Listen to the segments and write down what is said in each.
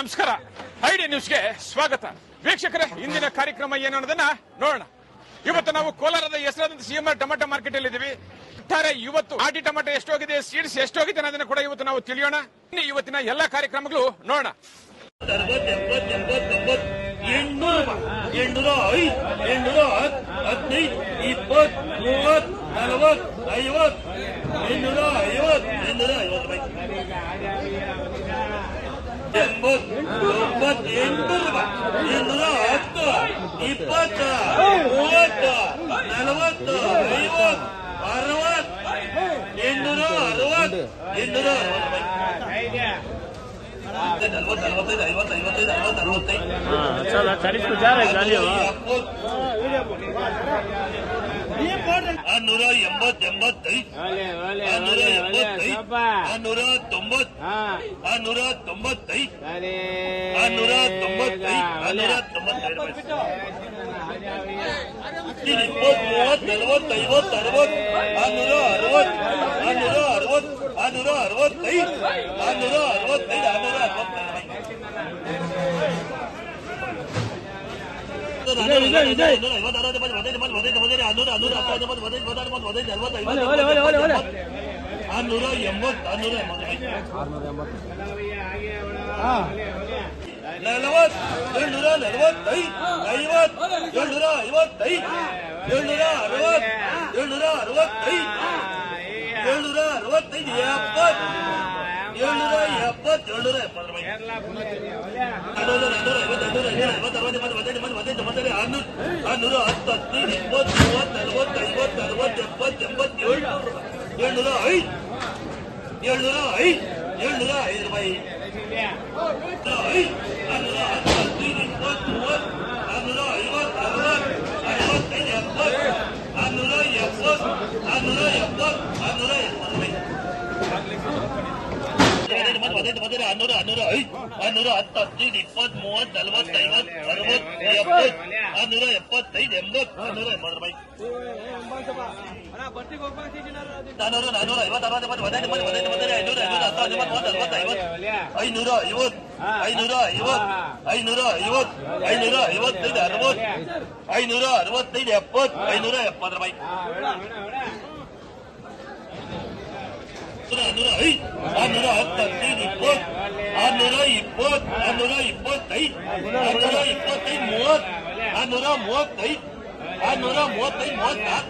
ನಮಸ್ಕಾರ ಐಡಿ ನ್ಯೂಸ್ಗೆ ಸ್ವಾಗತ ವೀಕ್ಷಕರೇ ಇಂದಿನ ಕಾರ್ಯಕ್ರಮ ಏನು ಅನ್ನೋದನ್ನ ನೋಡೋಣ ಇವತ್ತು ನಾವು ಕೋಲಾರದ ಹೆಸರಾದಂತ ಸಿಎಂಆರ್ ಟೊಮೆಟೊ ಮಾರ್ಕೆಟ್ ಅಲ್ಲಿ ಇದೀವಿ ಒಟ್ಟಾರೆ ಇವತ್ತು ಆಟಿ ಟೊಮೆಟೊ ಎಷ್ಟೋಗಿದೆ ಸೀಡ್ಸ್ ಎಷ್ಟೋಗಿದೆ ಅನ್ನೋದನ್ನ ಕೂಡ ಇವತ್ತು ನಾವು ತಿಳಿಯೋಣ ಇನ್ನು ಇವತ್ತಿನ ಎಲ್ಲಾ ಕಾರ್ಯಕ್ರಮಗಳು ನೋಡೋಣ ಎಂಟ್ನೂರು ಐದು ಹದಿನೈದು ಇಪ್ಪತ್ ಮೂವತ್ ಐವತ್ತು ಎಂಟುನೂರ ಐವತ್ತು ಎಂಬತ್ತು ಎಂಬತ್ತೆಂಟರ ಇನ್ನೂರ ಹತ್ತು ಇಪ್ಪತ್ತ ಮೂವತ್ತು ನಲವತ್ತು ಐವತ್ತು ಅರವತ್ತು ಎಂಟುನೂರ ಅರವತ್ತು ಎಂಟುನೂರ ನಲವತ್ತೈದು ಐವತ್ತು ಐವತ್ತೈದು ಅರವತ್ತು ಅರವತ್ತೈದು ಆರ್ನೂರ ಎಂಬತ್ತೆಂಬತ್ತೈದು ಆರ್ನೂರ ಎಂಬತ್ತೈದು ಆರ್ನೂರ ತೊಂಬತ್ ನಾನೂರ ತೊಂಬತ್ತೈದು ನಾನೂರ ತೊಂಬತ್ತೈದು ನಾನೂರ ತೊಂಬತ್ತೆರಡು ಇಪ್ಪತ್ತು ಮೂವತ್ತು ನಲವತ್ತು ಐವತ್ತು ಅರವತ್ತು ನಾನೂರ ಅರವತ್ತು ನಾನೂರ ಅರವತ್ತು ನಾನೂರ ಅರವತ್ತೈದು ನಾನೂರ ಅರವತ್ತೈದು ನಾನೂರ ಅರವತ್ತೈದು ಆರ್ನೂರ ಎಂಬತ್ತು ಆರ್ನೂರ ನಲವತ್ತು ಏಳ್ನೂರ ನಲವತ್ತೈದು ಐವತ್ತು ಏಳ್ನೂರ ಐವತ್ತೈದು ಏಳ್ನೂರ ಅರವತ್ತು ಏಳ್ನೂರ ಅರವತ್ತೈದು ಏಳ್ನೂರ ಅರವತ್ತೈದು ಎಪ್ಪತ್ತು ಏಳ್ನೂರ ಎಪ್ಪತ್ತು ಏಳ್ನೂರ ಎಪ್ಪತ್ತು ಆರ್ನೂರ ಹತ್ತು ಹದಿನೈದು ಎಂಬತ್ತು ಮೂವತ್ತು ನಲವತ್ತು ಏಳ್ನೂರ ಐದು ಏಳ್ನೂರ ಐದು ಏಳ್ನೂರ ಐದು ರೂಪಾಯಿ ಐದು ಆರ್ನೂರ ಹತ್ತು ಹದಿನೈದು ಇಪ್ಪತ್ತು ಮೂವತ್ತು ಆರ್ನೂರ ಐವತ್ತು ಅರವತ್ತು ಐವತ್ತೈದು ಎಪ್ಪತ್ತು ಆರ್ನೂರ ಎಪ್ಪತ್ತು ಆರ್ನೂರ ಎಪ್ಪತ್ತು ಆರ್ನೂರ ಎಪ್ಪತ್ತು ಆರ್ನೂರ ಆರ್ನೂರ ಐದು ಆರ್ನೂರ ಹತ್ತು ಹದಿನೈದು ಇಪ್ಪತ್ತು ಮೂವತ್ತು ನಲವತ್ತು ಐವತ್ತು ಅರವತ್ತು ಎಪ್ಪತ್ತು ಆರ್ನೂರ ಎಪ್ಪತ್ತೈದು ಎಂಬತ್ತು ಆರ್ನೂರ ಎಂಬತ್ತು ರೂಪಾಯಿ ನಾನೂರು ನಾನೂರ ಐವತ್ತು ಅರವತ್ತು ಎಪ್ಪತ್ತು ಹದಿನೈದು ಮಂದಿ ಹದಿನೈದು ಮಂದಿ ಐನೂರ ಐನೂರ ಹತ್ತು ಹದಿಮೂವತ್ತು ಮೂವತ್ತು ನಲವತ್ತು ಐವತ್ತು ಐನೂರ ಐವತ್ತು ಐನೂರ ಐವತ್ತು ಐನೂರ ಐವತ್ತು ಐನೂರ ಐವತ್ತೈದು ಅರವತ್ತು ಐನೂರ ಅರವತ್ತೈದು ಎಪ್ಪತ್ತು ಐನೂರ ಎಪ್ಪತ್ತು ರೂಪಾಯಿ ಆರ್ನೂರ ಐದು ಆರ್ನೂರ ಹತ್ತು ಹದಿನೈದು ಇಪ್ಪತ್ತು ಆರ್ನೂರ ಇಪ್ಪತ್ತು ಆರ್ನೂರ ಇಪ್ಪತ್ತೈದು ಆರ್ನೂರ ಇಪ್ಪತ್ತೈದು ಮೂವತ್ತು ಆರ್ನೂರ ಮೂವತ್ತೈದು ಆರ್ನೂರ ಮೂವತ್ತೈದು ಮೂವತ್ತಾರು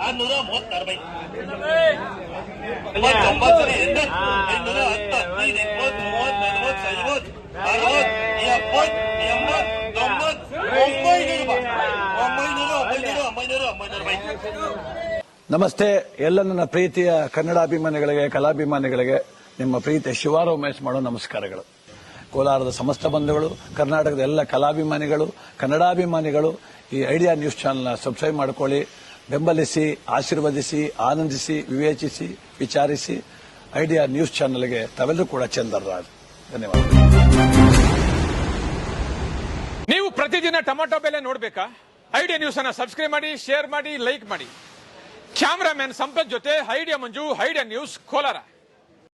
ಆರ್ನೂರ ಮೂವತ್ತಾರು ಬೈ ತೊಂಬತ್ತು ಎಂಬತ್ತು ಐನೂರ ಹತ್ತು ಹದಿನೈದು ಇಪ್ಪತ್ತು ಮೂವತ್ತು ನಲವತ್ತು ಐವತ್ತು ಅರವತ್ತು ಎಪ್ಪತ್ತು ಎಂಬತ್ತು ತೊಂಬತ್ತು ಒಂಬೈನೂರು ರೂಪಾಯಿ ಒಂಬೈನೂರು ಒಂಬೈನೂರು ಒಂಬೈನೂರು ಒಂಬೈನೂರು ರೂಪಾಯಿ ನಮಸ್ತೆ, ಎಲ್ಲ ನನ್ನ ಪ್ರೀತಿಯ ಕನ್ನಡಾಭಿಮಾನಿಗಳಿಗೆ, ಕಲಾಭಿಮಾನಿಗಳಿಗೆ, ನಿಮ್ಮ ಪ್ರೀತಿಯ ಶಿವಾರ ಉಮೇಶ್ ಮಾಡೋ ನಮಸ್ಕಾರಗಳು. ಕೋಲಾರದ ಸಮಸ್ತ ಬಂಧುಗಳು, ಕರ್ನಾಟಕದ ಎಲ್ಲ ಕಲಾಭಿಮಾನಿಗಳು, ಕನ್ನಡಾಭಿಮಾನಿಗಳು, ಈ ಐಡಿಯಾ ನ್ಯೂಸ್ ಚಾನಲ್ನ ಸಬ್ಸ್ಕ್ರೈಬ್ ಮಾಡಿಕೊಳ್ಳಿ. ಬೆಂಬಲಿಸಿ, ಆಶೀರ್ವದಿಸಿ, ಆನಂದಿಸಿ, ವಿವೇಚಿಸಿ, ವಿಚಾರಿಸಿ, ಐಡಿಯಾ ನ್ಯೂಸ್ ಚಾನಲ್ಗೆ ತಾವೆಲ್ಲರೂ ಕೂಡ ಚಂದರ್ರಾಜ್ ಧನ್ಯವಾದ ನೀವು ಪ್ರತಿದಿನ ಟೊಮೆಟೊ ಬೆಲೆ ನೋಡ್ಬೇಕಾ? ಐಡಿಯಾ ನ್ಯೂಸ್ ಅನ್ನ ಸಬ್ಸ್ಕ್ರೈಬ್ ಮಾಡಿ, ಶೇರ್ ಮಾಡಿ, ಲೈಕ್ ಮಾಡಿ. ಕ್ಯಾಮ್ರಾಮನ್ ಸಂಪತ್ ಜೊತೆ ಹೈಡಿಯಾ ಮಂಜು ಹೈಡಿಯಾ ನ್ಯೂಸ್ ಕೋಲಾರ.